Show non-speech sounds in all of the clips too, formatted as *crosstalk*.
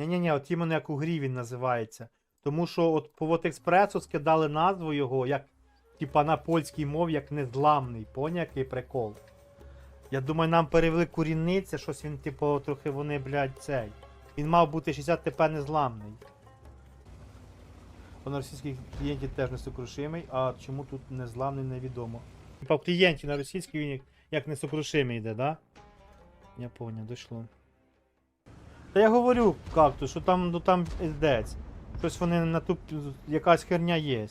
Ні-ні-ні, от іменно як у грі він називається. Тому що от по експресу скидали назву його, як, типа на польській мові, як незламний. Поняв, який прикол? Я думаю, нам перевели корінниця, щось він, типу, трохи вони, блядь, цей. Він мав бути 60 ТП незламний. Бо на російських клієнтів теж несокрушимий, а чому тут незламний, невідомо. Типа в клієнті на російській він як несокрушимий йде, да? Я поняв, дійшло. Та я говорю, кактус, що там, ну там пиздець. Щось вони на ту якась херня є.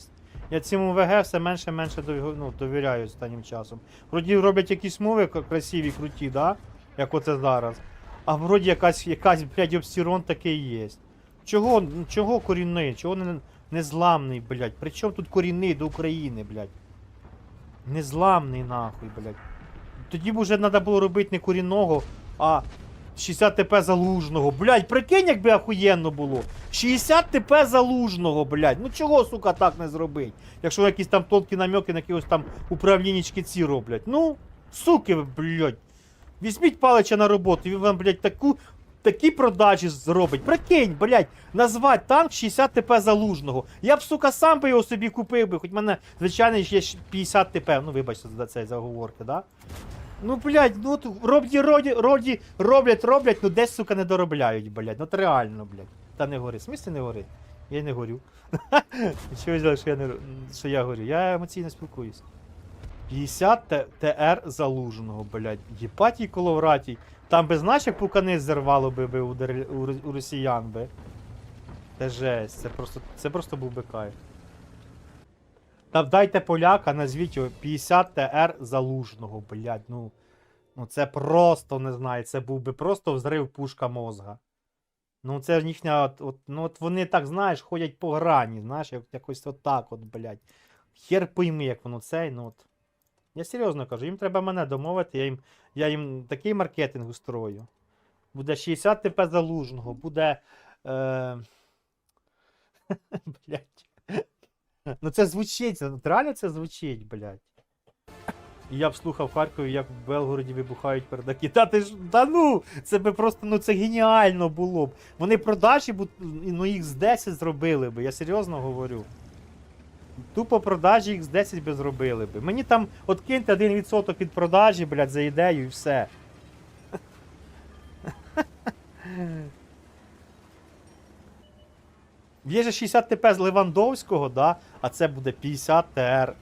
Я цьому ВГ все менше менше ну, довіряю останнім часом. Вроді роблять якісь мови красиві, круті, да? Як оце зараз. А вроді якась, якась блядь, обсірон такий є. Чого, чого корінний? Чого не, незламний, блядь? При чому тут корінний до України, блядь? Незламний нахуй, блядь. Тоді б уже треба було робити не корінного, а 60 ТП залужного. Блядь, прикинь, якби охуєнно було. 60 ТП залужного, блядь. Ну чого, сука, так не зробить? Якщо якісь там толки намеки на якихось там управліннички ці роблять. Ну, суки, ви, блядь. Візьміть палича на роботу, він вам, блядь, таку. Такі продажі зробить. Прикинь, блядь, назвати танк 60 ТП залужного. Я б, сука, сам би його собі купив би, хоч в мене, звичайно, є 50 ТП. Ну, вибачте за цей заговорки, да? Ну, блядь, ну от роблять, роблять, роблять, роблять, ну десь, сука, не доробляють, блядь. Ну, от реально, блядь. Та не горить. В не горить? Я не горю. *laughs* Ви взяли, що я не що я горю? Я емоційно спілкуюсь. 50 Т- ТР залужного, блядь. Єпатій коловратій. Там би знаєш, як пукани зірвало би, би у, у, у росіян би. Це жесть, це просто, це просто був би кайф. Та дайте поляка, назвіть його 50 ТР залужного, блядь. Ну, ну це просто не знаю, це був би просто взрив пушка мозга. Ну, це ж їхня, от, от, ну от вони так, знаєш, ходять по грані, знаєш, як, якось отак, от, блядь. Хер пойми, як воно цей, ну от. Я серйозно кажу, їм треба мене домовити, я їм, я їм такий маркетинг устрою. Буде 60 ТП залужного, буде. Е... *laughs* блядь. Ну це звучить, реально це звучить, блядь. Я б слухав Харкові, як в Белгороді вибухають передаки. Та ти ж, та ну, це би просто, ну це геніально було б. Вони продажі, ну їх з 10 зробили би, я серйозно говорю. Тупо продажі їх з 10 би зробили би. Мені там от киньте 1% від продажі, блядь, за ідею і все. Є же 60 ТП з Левандовського, да? а це буде 50 ТР.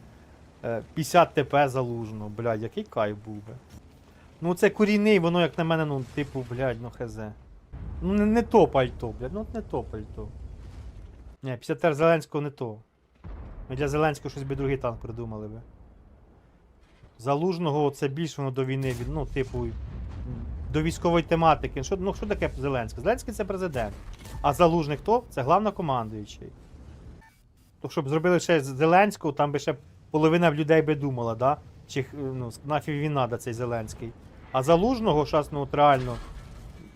е, 50 ТП залужно. Блядь, який кайф був би. Ну це корінний, воно як на мене, ну, типу, блядь, ну хз. Ну не, не то пальто, блядь, ну не то пальто. Ні, 50 ТР Зеленського не то. Ми для Зеленського щось би другий танк придумали би. Залужного це більш воно до війни, ну, типу, до військової тематики. Що, ну, що таке Зеленський? Зеленський це президент. А залужний хто? Це главнокомандуючий. То щоб зробили ще з Зеленського, там би ще половина людей би думала, да? Чи ну, нафіг він надо цей Зеленський. А залужного зараз, ну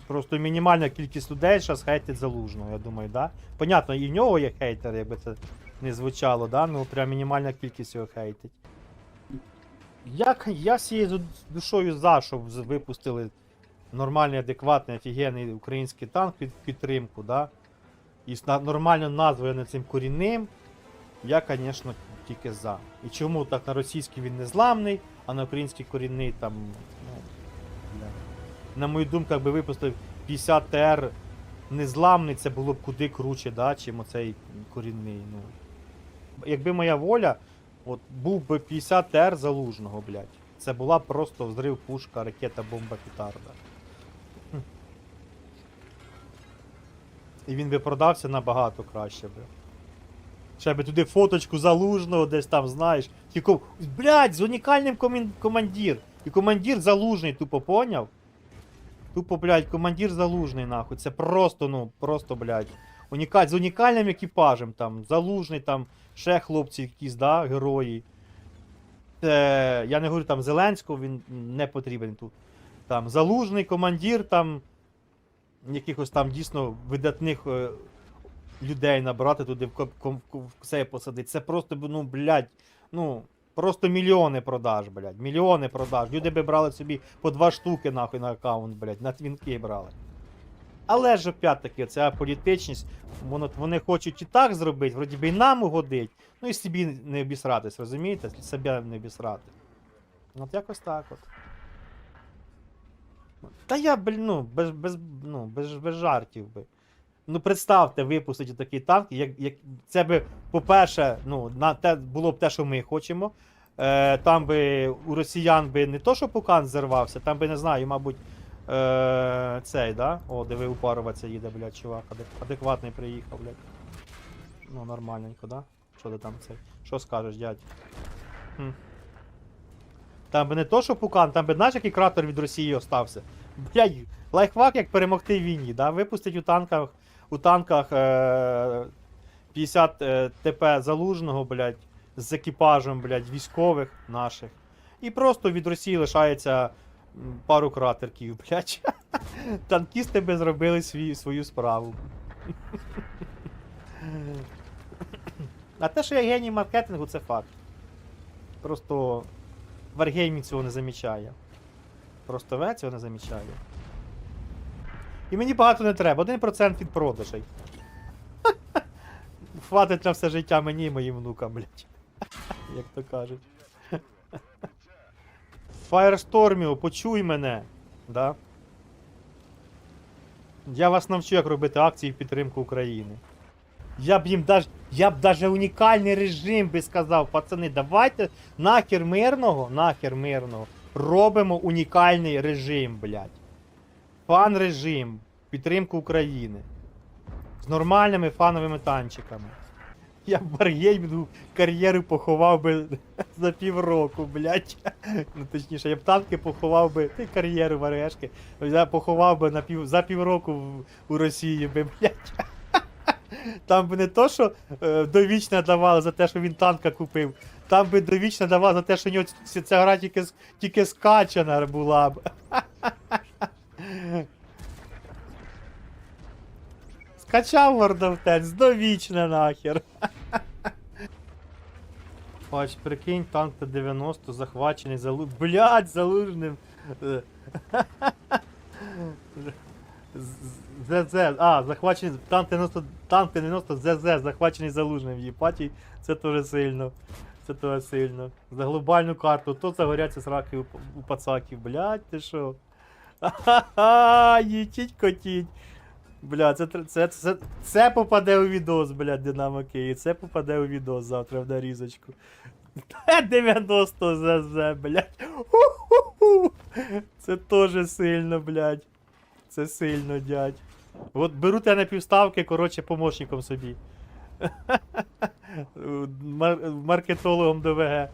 просто мінімальна кількість людей зараз хейтить залужного, я думаю, да? Понятно, і в нього є хейтер, якби це не звучало, да? Ну прям мінімальна кількість його хейтить. Я, я всією ду- душою за, щоб з- випустили нормальний, адекватний, офігенний український танк під підтримку, да? І з нормальною назвою цим корінним, я, звісно, тільки за. І чому так на російській він не зламний, а на український корінний там. Ну. На мою думку, якби випустив 50 ТР незламний, це було б куди круче, да, чим оцей корінний. Ну. Якби моя воля, от був би 50 ТР залужного, блядь. Це була просто взрив пушка, ракета, бомба, петарда. І він би продався набагато краще би. Ще би туди фоточку залужного десь там, знаєш. Тільки, блядь, з унікальним командир. І командир залужний, тупо поняв? Тупо, блядь, командир залужний, нахуй. Це просто, ну, просто, блядь. Унікаль... З унікальним екіпажем там, залужний там, ще хлопці якісь, да, герої. Це, я не говорю там Зеленського, він не потрібен тут. Там залужний командир, там якихось там дійсно видатних е, людей набрати туди в, ком- ком- в це посадити. Це просто, ну, блядь, ну, просто мільйони продаж, блядь. Мільйони продаж. Люди би брали собі по два штуки нахуй на аккаунт, блядь, на твінки брали. Але ж опять-таки, ця політичність, воно, вони хочуть і так зробити, вроді би і нам угодить, ну і собі не обісратись, розумієте? Себе не обісрати. От якось так от. Та я, блін, ну, без, без, ну, без, без жартів би. Ну, представте, випустити такий танк, як, як це би, по-перше, ну, на те було б те, що ми хочемо. Е, там би у росіян би не то, що пукан зірвався, там би, не знаю, мабуть, е, цей, да? О, диви, упаруватися їде, блядь, чувак, адекватний приїхав, блядь. Ну, нормальненько, да? Що ти там цей? Що скажеш, дядь? Хм. Там би не то, що пукан, там би знаєш, який кратер від Росії остався. Блядь, лайфхак, як перемогти війні, да? Випустить у танках, у танках е, 50 е, ТП залужного, блядь, з екіпажем, блядь, військових наших. І просто від Росії лишається пару кратерків, *laughs* блядь. Танкісти би зробили свій, свою справу. А те, що я геній маркетингу, це факт. Просто Wargaming цього не замічає. Просто В цього не замічає. І мені багато не треба, 1% від продажей. *laughs* Хватить на все життя мені і моїм внукам, блядь. *laughs* Як то кажуть. *laughs* Firestormio, почуй мене. Да? Я вас навчу, як робити акції в підтримку України. Я б їм даже, я б даже унікальний режим би сказав, пацани, давайте нахер мирного, нахер мирного. Робимо унікальний режим, блядь. Фан режим. Підтримку України. З нормальними фановими танчиками. Я б Wargaming кар'єру поховав би *laughs* за півроку, блядь. Ну точніше, я б танки поховав би. Ти кар'єру варешки. Я поховав би на пів, за півроку в, у Росії би, блядь. Там би не то, що е, довічно давали за те, що він танка купив. Там би довічно давали за те, що у нього ці- ця гра тільки, тільки скачана була б. Скачав World of Tanks, довічно нахер. Бач, прикинь, танк Т-90 захвачений залу... Блять, залужним. ЗЗ, а, захвачений танк 90, танк 90 ЗЗ, захвачений залужним в Єпаті, це теж сильно. Це теж сильно. За глобальну карту, то загоряться сраки у, у пацаків, блять, ти що? Ха-ха-ха, їтіть котіть. Бля, це, це, це, це попаде у відос, блядь, Динамо Київ. Це попаде у відос завтра в нарізочку. Т-90 ЗЗ, блядь. Це теж сильно, блядь. Це сильно, дядь. От беру тебе на півставки, коротше, помощником собі. *laughs* Мар- маркетологом ДВГ.